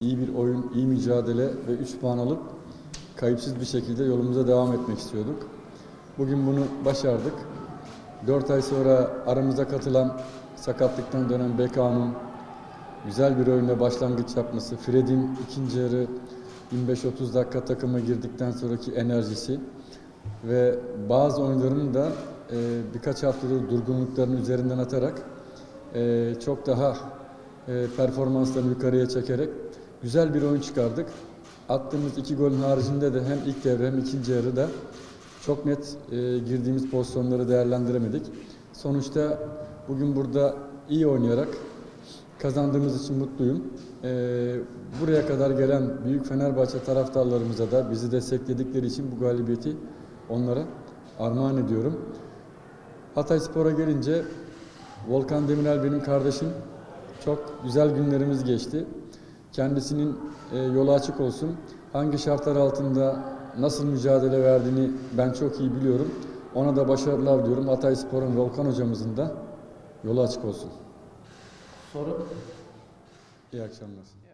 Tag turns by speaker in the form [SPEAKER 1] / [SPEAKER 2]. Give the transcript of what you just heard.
[SPEAKER 1] iyi bir oyun, iyi mücadele ve 3 puan alıp kayıpsız bir şekilde yolumuza devam etmek istiyorduk. Bugün bunu başardık. 4 ay sonra aramıza katılan sakatlıktan dönen Beka'nın güzel bir oyunla başlangıç yapması, Fred'in ikinci yarı 25-30 dakika takıma girdikten sonraki enerjisi ve bazı oyunların da e, birkaç haftadır durgunluklarını üzerinden atarak e, çok daha e, performanslarını yukarıya çekerek güzel bir oyun çıkardık. Attığımız iki golün haricinde de hem ilk devre hem ikinci yarıda çok net e, girdiğimiz pozisyonları değerlendiremedik. Sonuçta bugün burada iyi oynayarak kazandığımız için mutluyum. E, buraya kadar gelen büyük Fenerbahçe taraftarlarımıza da bizi destekledikleri için bu galibiyeti onlara armağan ediyorum. Hatay Spor'a gelince Volkan Demirel benim kardeşim. Çok güzel günlerimiz geçti. Kendisinin e, yolu açık olsun. Hangi şartlar altında nasıl mücadele verdiğini ben çok iyi biliyorum. Ona da başarılar diyorum. Hatay Spor'un Volkan hocamızın da yolu açık olsun.
[SPEAKER 2] Soru
[SPEAKER 1] İyi akşamlar.